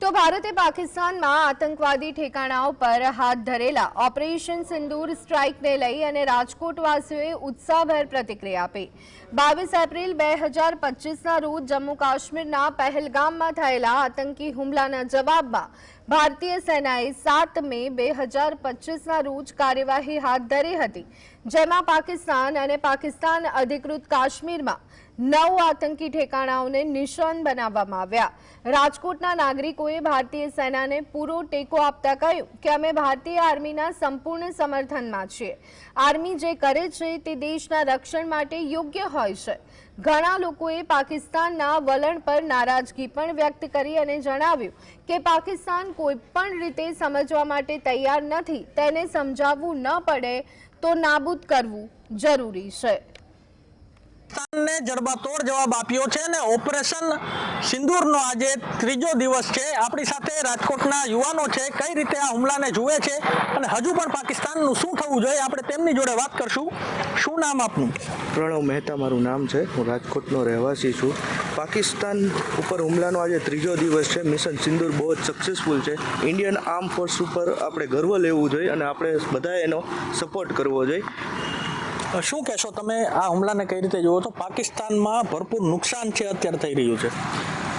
તો ભારતે પાકિસ્તાનમાં આતંકવાદી ઠેકાણાઓ પર હાથ ધરેલા ઓપરેશન સિંદૂર સ્ટ્રાઇકને લઈ અને રાજકોટવાસીઓએ ઉત્સાહભેર પ્રતિક્રિયા આપી. બાવીસ એપ્રિલ બે હજાર પચીસના રોજ જમ્મુ કાશ્મીરના પહેલગામમાં થયેલા આતંકી હુમલાના જવાબમાં ભારતીય સેનાએ સાત મે બે હજાર પચીસના રોજ કાર્યવાહી હાથ ધરી હતી. જેમાં પાકિસ્તાન અને પાકિસ્તાન અધિકૃત કાશ્મીરમાં નવ આતંકી ઠેકાણાઓને નિશાન બનાવવામાં આવ્યા. રાજકોટના નાગરિકોએ ભારતીય સેનાને પૂરો ટેકો આપતા કહ્યું કે અમે ભારતીય આર્મીના સંપૂર્ણ સમર્થનમાં છીએ. આર્મી જે કરે છે તે દેશના રક્ષણ માટે યોગ્ય હોય છે. ઘણા લોકોએ પાકિસ્તાનના વલણ પર નારાજગી પણ વ્યક્ત કરી અને જણાવ્યું કે પાકિસ્તાન કોઈ પણ રીતે સમજવા માટે તૈયાર નથી. તેને સમજાવવું ન પડે તો નાબૂદ કરવું જરૂરી છે. પાકિસ્તાનને જડબાતોડ જવાબ આપ્યો છે અને ઓપરેશન સિંદૂરનો આજે ત્રીજો દિવસ છે. આપણી સાથે રાજકોટના યુવાનો છે, કઈ રીતે આ હુમલાને જુએ છે અને હજુ પણ પાકિસ્તાનનું શું થવું જોઈએ આપણે તેમની જોડે વાત કરશું. શું નામ આપનું? પ્રણવ મહેતા મારું નામ છે. હું રાજકોટનો રહેવાસી છું. પાકિસ્તાન ઉપર હુમલાનો આજે ત્રીજો દિવસ છે. મિશન સિંદૂર બહુ જ સક્સેસફુલ છે. ઇન્ડિયન આર્મ ફોર્સ ઉપર આપણે ગર્વ લેવું જોઈએ અને આપણે બધાએ એનો સપોર્ટ કરવો જોઈએ. શું કહેશો તમે? આ હુમલાને કઈ રીતે જુઓ છો? પાકિસ્તાનમાં ભરપૂર નુકસાન છે અત્યારે થઈ રહ્યું છે.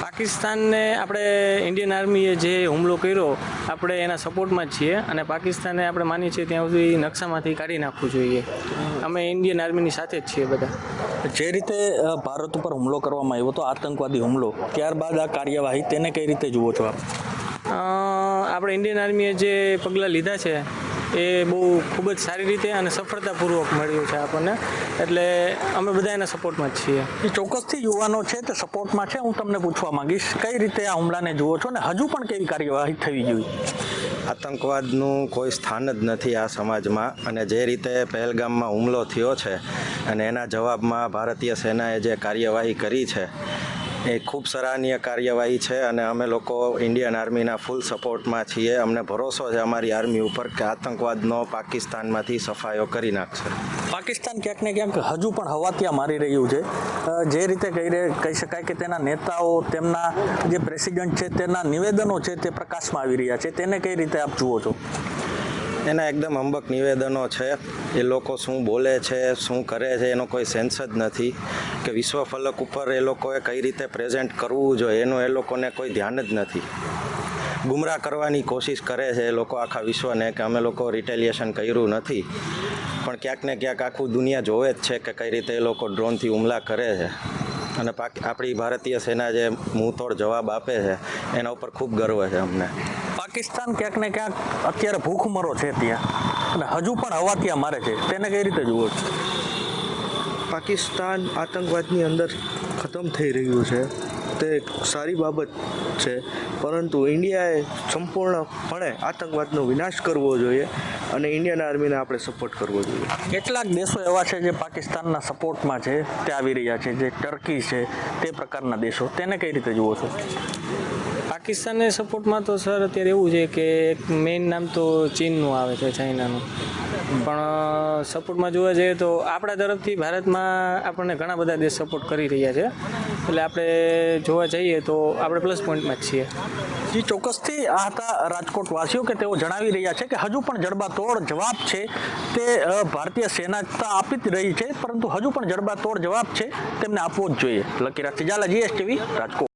પાકિસ્તાનને આપણે ઇન્ડિયન આર્મીએ જે હુમલો કર્યો આપણે એના સપોર્ટમાં જ છીએ અને પાકિસ્તાનને આપણે માનીએ છીએ ત્યાં સુધી નકશામાંથી કાઢી નાખવું જોઈએ. અમે ઇન્ડિયન આર્મીની સાથે જ છીએ બધા. જે રીતે ભારત ઉપર હુમલો કરવામાં આવ્યો હતો આતંકવાદી હુમલો ત્યારબાદ આ કાર્યવાહી તેને કઈ રીતે જુઓ છો આપ? આપણે ઇન્ડિયન આર્મીએ જે પગલાં લીધા છે એ બહુ ખૂબ જ સારી રીતે અને સફળતાપૂર્વક મળ્યું છે આપણને. એટલે અમે બધા એના સપોર્ટમાં જ છીએ. એ ચોક્કસથી યુવાનો છે તે સપોર્ટમાં છે. હું તમને પૂછવા માંગીશ કઈ રીતે આ હુમલાને જુઓ છો અને હજુ પણ કેવી કાર્યવાહી થવી જોઈએ આતંકવાદનું કોઈ સ્થાન જ નથી આ સમાજમાં અને જે રીતે પહેલગામમાં હુમલો થયો છે અને એના જવાબમાં ભારતીય સેનાએ જે કાર્યવાહી કરી છે એ ખૂબ સરાહનીય કાર્યવાહી છે અને અમે લોકો ઇન્ડિયન આર્મીના ફૂલ સપોર્ટમાં છીએ. અમને ભરોસો છે અમારી આર્મી ઉપર કે આતંકવાદનો પાકિસ્તાનમાંથી સફાયો કરી નાખશે. પાકિસ્તાન ક્યાંક ને ક્યાંક હજુ પણ હવાતિયા મારી રહ્યું છે. જે રીતે કહી કહી શકાય કે તેના નેતાઓ, તેમના જે પ્રેસિડેન્ટ છે, તેના નિવેદનો છે તે પ્રકાશમાં આવી રહ્યા છે. તેને કઈ રીતે આપ જુઓ છો? એના એકદમ અંબક નિવેદનો છે. એ લોકો શું બોલે છે, શું કરે છે, એનો કોઈ સેન્સ જ નથી કે વિશ્વ ફલક ઉપર એ લોકોએ કઈ રીતે પ્રેઝન્ટ કરવું જોઈએ, એનું એ લોકોને કોઈ ધ્યાન જ નથી. ગુમરાહ કરવાની કોશિશ કરે છે એ લોકો આખા વિશ્વને કે અમે લોકો રિટેલિએશન કર્યું નથી. પણ ક્યાંક ને ક્યાંક આખું દુનિયા જોવે જ છે કે કઈ રીતે એ લોકો ડ્રોનથી હુમલા કરે છે. અને આપણી ભારતીય સેના જે મુંહતોડ જવાબ આપે છે, એના ઉપર ખૂબ ગર્વ છે અમને. પાકિસ્તાન ક્યાંક ને ક્યાંક અત્યારે ભૂખમરો છે ત્યાં. અને હજુ પણ હવા ત્યાં મારે છે. તેને કઈ રીતે જુઓ છો? પાકિસ્તાન આતંકવાદની અંદર ખતમ થઈ રહ્યું છે. તે એક સારી બાબત છે. પરંતુ ઇન્ડિયાએ સંપૂર્ણપણે આતંકવાદનો વિનાશ કરવો જોઈએ અને ઇન્ડિયન આર્મીને આપણે સપોર્ટ કરવો જોઈએ. કેટલાક દેશો એવા છે જે પાકિસ્તાનના સપોર્ટમાં છે તે આવી રહ્યા છે. જે ટર્કી છે તે પ્રકારના દેશો. તેને કઈ રીતે જુઓ છો? પાકિસ્તાનને સપોર્ટમાં તો સર અત્યારે એવું છે કે એક મેઇન નામ તો ચીનનું આવે છે, ચાઇનાનું. પણ સપોર્ટમાં જોવા જઈએ તો આપણા તરફથી ભારતમાં આપણને ઘણા બધા દેશ સપોર્ટ કરી રહ્યા છે. એટલે આપણે જોવા જઈએ તો આપણે પ્લસ પોઈન્ટમાં જ છીએ. જી, ચોક્કસથી આ હતા રાજકોટ વાસીઓ કે તેઓ જણાવી રહ્યા છે કે હજુ પણ જડબાતોડ જવાબ છે તે ભારતીય સેના આપી જ રહી છે, પરંતુ હજુ પણ જડબાતોડ જવાબ છે, તેમને આપવો જ જોઈએ. લકીરા તિજાલા જીએસટીવી, રાજકોટ.